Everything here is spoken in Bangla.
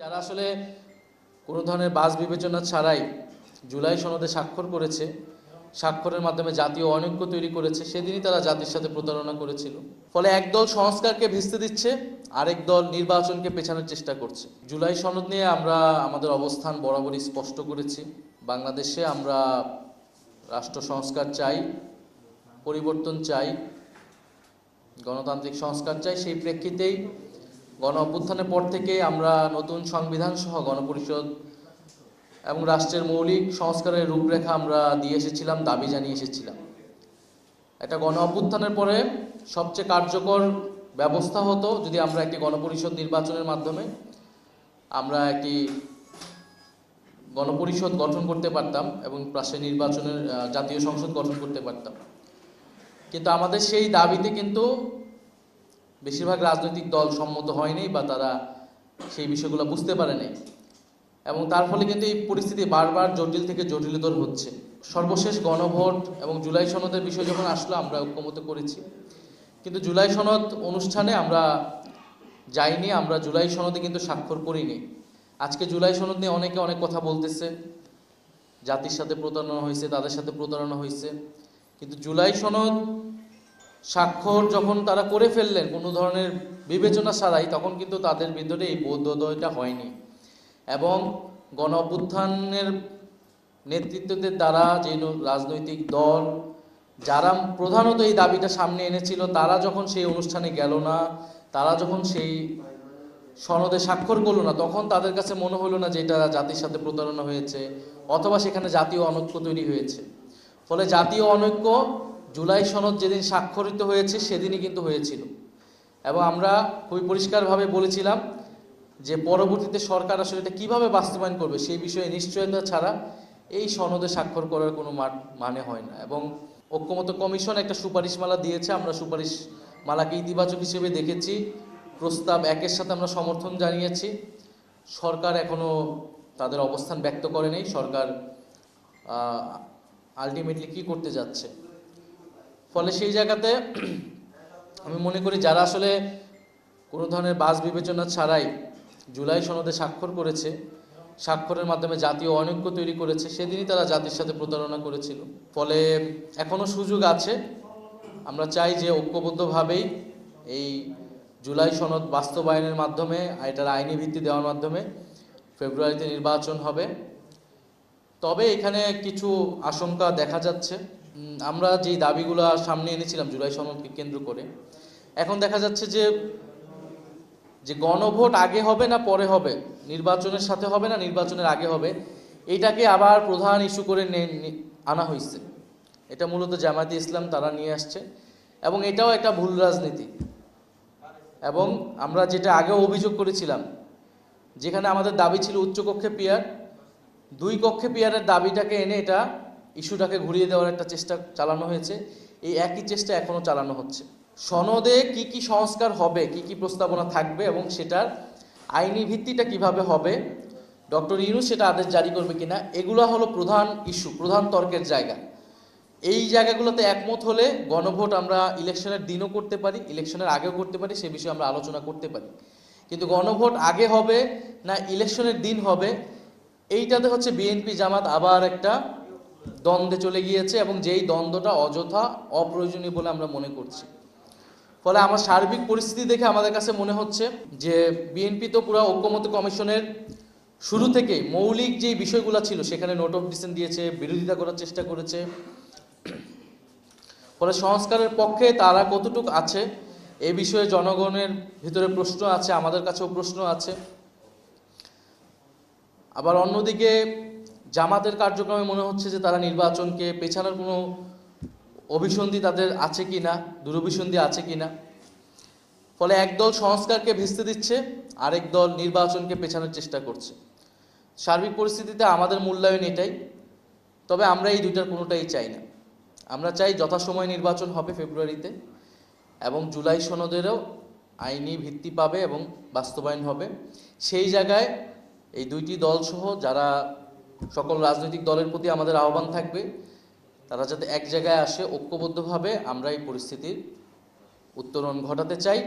যারা আসলে কোনো ধরনের বাস বিবেচনা ছাড়াই জুলাই সনদে স্বাক্ষর করেছে, স্বাক্ষরের মাধ্যমে জাতীয় অনৈক্য তৈরি করেছে, সেদিনই তারা জাতির সাথে প্রতারণা করেছিল। ফলে একদল সংস্কারকে ভিস্তে দিচ্ছে, আরেক দল নির্বাচনকে পেছানোর চেষ্টা করছে। জুলাই সনদ নিয়ে আমরা আমাদের অবস্থান বরাবরই স্পষ্ট করেছি। বাংলাদেশে আমরা রাষ্ট্র সংস্কার চাই, পরিবর্তন চাই, গণতান্ত্রিক সংস্কার চাই, সেই প্রেক্ষিতেই গণ অভ্যুত্থানের পর থেকে আমরা নতুন সংবিধান সহ গণপরিষদ এবং রাষ্ট্রের মৌলিক সংস্কারের রূপরেখা আমরা দিয়ে এসেছিলাম, দাবি জানিয়ে এসেছিলাম। একটা গণ অভ্যুত্থানের পরে সবচেয়ে কার্যকর ব্যবস্থা হতো যদি আমরা একটি গণপরিষদ নির্বাচনের মাধ্যমে আমরা একটি গণপরিষদ গঠন করতে পারতাম এবং পাশে নির্বাচনের জাতীয় সংসদ গঠন করতে পারতাম। কিন্তু আমাদের সেই দাবিতে কিন্তু বেশিরভাগ রাজনৈতিক দল সম্মত হয়নি বা তারা সেই বিষয়গুলো বুঝতে পারেনি। এবং তার ফলে কিন্তু এই পরিস্থিতি বারবার জটিল থেকে জটিলতর হচ্ছে। সর্বশেষ গণভোট এবং জুলাই সনদের বিষয় যখন আসলো, আমরা ঐক্যমত করেছি। কিন্তু জুলাই সনদ অনুষ্ঠানে আমরা যাইনি, আমরা জুলাই সনদে কিন্তু স্বাক্ষর করিনি। আজকে জুলাই সনদ নিয়ে অনেকে অনেক কথা বলতেছে। জাতির সাথে প্রতারণা হয়েছে, তাদের সাথে প্রতারণা হয়েছে। কিন্তু জুলাই সনদ স্বাক্ষর যখন তারা করে ফেললেন কোনো ধরনের বিবেচনা ছাড়াই, তখন কিন্তু তাদের ভিতরে এই বোধোদয়টা হয়নি। এবং গণ অভ্যুত্থানের নেতৃত্বদের দ্বারা যে রাজনৈতিক দল, যারা প্রধানত এই দাবিটা সামনে এনেছিল, তারা যখন সেই অনুষ্ঠানে গেল না, তারা যখন সেই সনদে স্বাক্ষর করল না, তখন তাদের কাছে মনে হলো না যে এটা জাতির সাথে প্রতারণা হয়েছে, অথবা সেখানে জাতীয় অনৈক্য তৈরি হয়েছে। ফলে জাতীয় অনৈক্য জুলাই সনদ যেদিন স্বাক্ষরিত হয়েছে, সেদিনই কিন্তু হয়েছিল। এবং আমরা খুবই পরিষ্কারভাবে বলেছিলাম যে পরবর্তীতে সরকার আসলে এটা কীভাবে বাস্তবায়ন করবে, সেই বিষয়ে নিশ্চয়তা ছাড়া এই সনদে স্বাক্ষর করার কোনো মানে হয় না। এবং ঐক্যমত কমিশন একটা সুপারিশমালা দিয়েছে, আমরা সুপারিশ মালাকে ইতিবাচক হিসেবে দেখেছি। প্রস্তাব একের সাথে আমরা সমর্থন জানিয়েছি। সরকার এখনও তাদের অবস্থান ব্যক্ত করেনি সরকার আলটিমেটলি কি করতে যাচ্ছে? ফলে সেই জায়গাতে আমি মনে করি যারা আসলে কোনো ধরনের বাস বিবেচনা ছাড়াই জুলাই সনদে স্বাক্ষর করেছে, স্বাক্ষরের মাধ্যমে জাতীয় অনৈক্য তৈরি করেছে, সেদিনই তারা জাতির সাথে প্রতারণা করেছিল। ফলে এখনও সুযোগ আছে। আমরা চাই যে ঐক্যবদ্ধভাবেই এই জুলাই সনদ বাস্তবায়নের মাধ্যমে এটার আইনি ভিত্তি দেওয়ার মাধ্যমে ফেব্রুয়ারিতে নির্বাচন হবে। তবে এখানে কিছু আশঙ্কা দেখা যাচ্ছে। আমরা যেই দাবিগুলো সামনে এনেছিলাম জুলাই সনদকে কেন্দ্র করে, এখন দেখা যাচ্ছে যে যে গণভোট আগে হবে না পরে হবে, নির্বাচনের সাথে হবে না, নির্বাচনের আগে হবে, এটাকে আবার প্রধান ইস্যু করে আনা হয়েছে এটা মূলত জামায়াতে ইসলাম তারা নিয়ে আসছে, এবং এটাও একটা ভুল রাজনীতি। এবং আমরা যেটা আগেও অভিযোগ করেছিলাম, যেখানে আমাদের দাবি ছিল উচ্চকক্ষে পিয়ার, দুই কক্ষে পিয়ারের দাবিটাকে এনে এটা ইস্যুটাকে ঘুরিয়ে দেওয়ার একটা চেষ্টা চালানো হয়েছে। এই একই চেষ্টা এখনও চালানো হচ্ছে। সনদে কি কি সংস্কার হবে, কি কি প্রস্তাবনা থাকবে এবং সেটার আইনি ভিত্তিটা কীভাবে হবে, ডক্টর ইউনুস সেটা আদেশ জারি করবে কিনা, এগুলো হলো প্রধান ইস্যু, প্রধান তর্কের জায়গা। এই জায়গাগুলোতে একমত হলে গণভোট আমরা ইলেকশনের দিনও করতে পারি, ইলেকশনের আগেও করতে পারি, সে বিষয়ে আমরা আলোচনা করতে পারি। কিন্তু গণভোট আগে হবে না ইলেকশনের দিন হবে, এইটাতে হচ্ছে বিএনপি জামাত আবার একটা দ্বন্দ্বে চলে গিয়েছে এবং যেই দ্বন্দ্বটা অযথা অপ্রয়োজনীয় বলে আমরা মনে করছি। ফলে আমার সার্বিক পরিস্থিতি দেখে আমাদের কাছে মনে হচ্ছে যে বিএনপি তো পুরো ঐক্যমত কমিশনের শুরু থেকে মৌলিক যে বিষয়গুলো ছিল, সেখানে নোট অফ ডিসেন্ট দিয়েছে, বিরোধিতা করার চেষ্টা করেছে। ফলে সংস্কারের পক্ষে তারা কতটুকু আছে, এ বিষয়ে জনগণের ভিতরে প্রশ্ন আছে, আমাদের কাছেও প্রশ্ন আছে। আবার অন্যদিকে জামাতের কার্যক্রমে মনে হচ্ছে যে তারা নির্বাচনকে পেছানোর কোনো অভিসন্ধি তাদের আছে কি না, দুরভিসন্ধি আছে কি না। ফলে একদল সংস্কারকে ভিস্তে দিচ্ছে, আরেক দল নির্বাচনকে পেছানোর চেষ্টা করছে। সার্বিক পরিস্থিতিতে আমাদের মূল্যায়ন এটাই, তবে আমরা এই দুইটার কোনোটাই চাই না। আমরা চাই যথাসময়ে নির্বাচন হবে ফেব্রুয়ারিতে, এবং জুলাই সনদেরও আইনি ভিত্তি পাবে এবং বাস্তবায়ন হবে। সেই জায়গায় এই দুইটি দলসহ যারা সকল রাজনৈতিক দলের প্রতি আমাদের আহ্বান থাকবে। তারা যাতে এক জায়গায় আসে, ঐক্যবদ্ধভাবে আমরা এই পরিস্থিতির উত্তরণ ঘটাতে চাই।